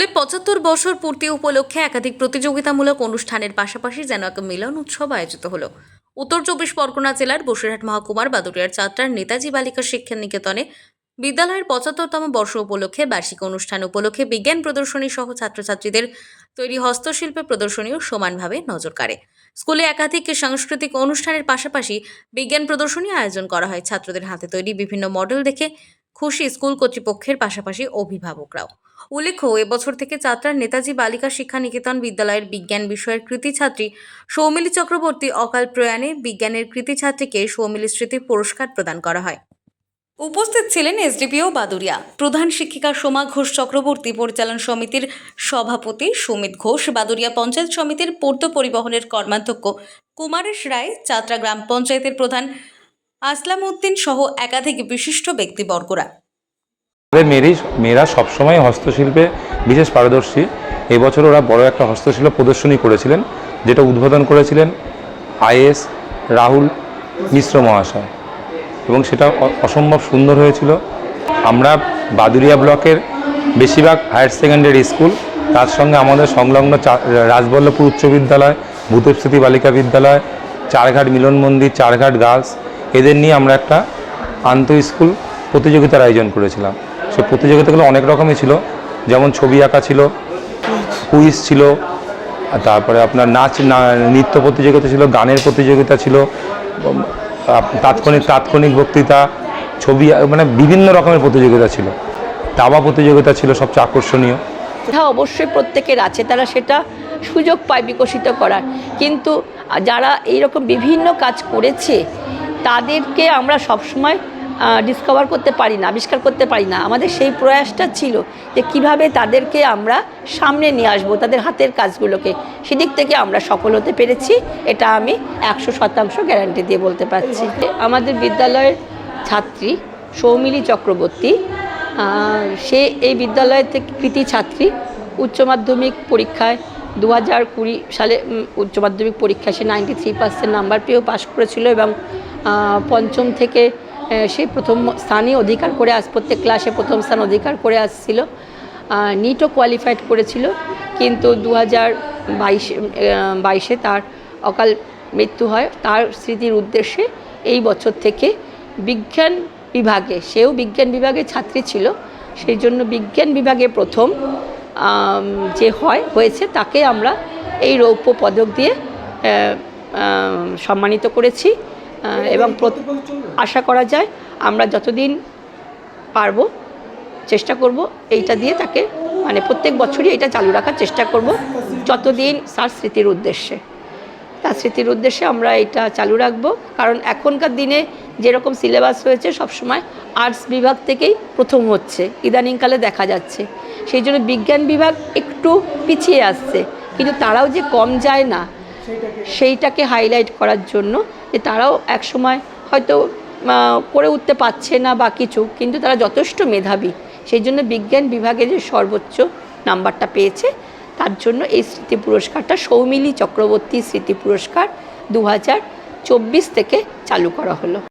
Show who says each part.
Speaker 1: স্কুলে পঁচাত্তর বছর পূর্তি উপলক্ষে একাধিক প্রতিযোগিতামূলক অনুষ্ঠানের পাশাপাশি যেন এক মিলন উৎসব আয়োজিত হলো। উত্তর চব্বিশ পরগনা জেলার বসিরহাট মহকুমার বাদুরিয়ার চাত্রার নেতাজি বালিকা শিক্ষা নিকেতনে বিদ্যালয়ের পঁচাত্তরতম বর্ষ উপলক্ষে বার্ষিক অনুষ্ঠান উপলক্ষে বিজ্ঞান প্রদর্শনী সহ ছাত্রছাত্রীদের তৈরি হস্তশিল্পে প্রদর্শনীও সমানভাবে নজর কাড়ে। স্কুলে একাধিক সাংস্কৃতিক অনুষ্ঠানের পাশাপাশি বিজ্ঞান প্রদর্শনী আয়োজন করা হয়। ছাত্রদের হাতে তৈরি বিভিন্ন মডেল দেখে খুশি স্কুল কর্তৃপক্ষের পাশাপাশি অভিভাবকরাও। উল্লেখ্য এবছর থেকে চাত্রার নেতাজি বালিকা শিক্ষা নিকেতন বিদ্যালয়ের বিজ্ঞান বিষয়ের কৃতি ছাত্রী সৌমিলি চক্রবর্তী অকাল প্রয়াণে বিজ্ঞানের কৃতি ছাত্রীকে সৌমিলি স্মৃতি পুরস্কার প্রদান করা হয়। উপস্থিত ছিলেন এসডিপিও বাদুরিয়া। প্রধান শিক্ষিকা সোমা ঘোষ চক্রবর্তী পরিচালন সমিতির সভাপতি সুমিত ঘোষ, বাদুরিয়া পঞ্চায়েত সমিতির পূর্ত পরিবহনের কর্মাধ্যক্ষ কুমারেশ রায়, চাত্রা গ্রাম পঞ্চায়েতের প্রধান আসলাম উদ্দিন সহ একাধিক বিশিষ্ট ব্যক্তিবর্গরা।
Speaker 2: মেয়েরই, মেয়েরা সবসময় হস্তশিল্পে বিশেষ পারদর্শী। এবছর ওরা বড় একটা হস্তশিল্প প্রদর্শনী করেছিলেন, যেটা উদ্বোধন করেছিলেন আইএস রাহুল মিশ্র মহাশয়। এবং সেটা অসম্ভব সুন্দর হয়েছিল। আমরা বাদুরিয়া ব্লকের বেশিরভাগ হায়ার সেকেন্ডারি স্কুল তার সঙ্গে আমাদের সংলগ্ন রাজবল্লভপুর উচ্চ বিদ্যালয় ভূতস্মৃতি বালিকা বিদ্যালয়, চারঘাট মিলন মন্দির, চারঘাট গার্লস, এদের নিয়ে আমরা একটা আন্ত স্কুল প্রতিযোগিতার আয়োজন করেছিলাম। সে প্রতিযোগিতাগুলো অনেক রকমই ছিল, যেমন ছবি আঁকা ছিল কুইজ ছিল তারপরে আপনার নাচ নৃত্য প্রতিযোগিতা ছিল, গানের প্রতিযোগিতা ছিল তাৎক্ষণিক তাৎক্ষণিক বক্তৃতা, ছবি মানে বিভিন্ন রকমের প্রতিযোগিতা ছিল। দাবা প্রতিযোগিতা ছিল সবচেয়ে আকর্ষণীয়।
Speaker 3: কোথাও অবশ্যই প্রত্যেকের আছে, তারা সেটা সুযোগ পায় বিকশিত করার। কিন্তু যারা এইরকম বিভিন্ন কাজ করেছে, তাদেরকে আমরা সবসময় ডিসকভার করতে পারি না, আবিষ্কার করতে পারি না। আমাদের সেই প্রয়াসটা ছিল যে কীভাবে তাদেরকে আমরা সামনে নিয়ে আসব, তাদের হাতের কাজগুলোকে। সেদিক থেকে আমরা সফল হতে পেরেছি, এটা আমি একশো শতাংশ গ্যারান্টি দিয়ে বলতে পারছি। আমাদের বিদ্যালয়ের ছাত্রী সৌমিলি চক্রবর্তী সে এই বিদ্যালয় থেকে কৃতি ছাত্রী, উচ্চ মাধ্যমিক পরীক্ষায় দু হাজার কুড়ি সালে উচ্চ মাধ্যমিক পরীক্ষায় সে নাইনটি থ্রি পার্সেন্ট নাম্বার পেয়েও পাশ করেছিল এবং পঞ্চম থেকে সে প্রথম স্থানই অধিকার করে আস, প্রত্যেক ক্লাসে প্রথম স্থান অধিকার করে আসছিল। নিটও কোয়ালিফাইড করেছিল, কিন্তু দু হাজার বাইশে বাইশে তার অকাল মৃত্যু হয়। তার স্মৃতির উদ্দেশ্যে এই বছর থেকে বিজ্ঞান বিভাগে, সেও বিজ্ঞান বিভাগে ছাত্রী ছিল, সেই জন্য বিজ্ঞান বিভাগে প্রথম যে হয়, হয়েছে, তাকে আমরা এই রৌপ্য পদক দিয়ে সম্মানিত করেছি। এবং আশা করা যায় আমরা যতদিন পারব চেষ্টা করব এইটা দিয়ে তাকে মানে প্রত্যেক বছরই এটা চালু রাখার চেষ্টা করব যতদিন তার স্মৃতির উদ্দেশ্যে। তার স্মৃতির উদ্দেশ্যে আমরা এটা চালু রাখব, কারণ এখনকার দিনে যেরকম সিলেবাস হয়েছে সবসময় আর্টস বিভাগ থেকেই প্রথম হচ্ছে, ইদানিংকালে দেখা যাচ্ছে। সেই জন্য বিজ্ঞান বিভাগ একটু পিছিয়ে আসছে, কিন্তু তারাও যে কম যায় না সেইটাকে হাইলাইট করার জন্য যে তারাও একসময় হয়তো করে উঠতে পারছে না বা কিছু, কিন্তু তারা যথেষ্ট মেধাবী। সেই জন্য বিজ্ঞান বিভাগে যে সর্বোচ্চ নাম্বারটা পেয়েছে, তার জন্য এই স্মৃতি পুরস্কারটা সৌমিলি চক্রবর্তী স্মৃতি পুরস্কার দু চব্বিশ থেকে চালু করা হলো।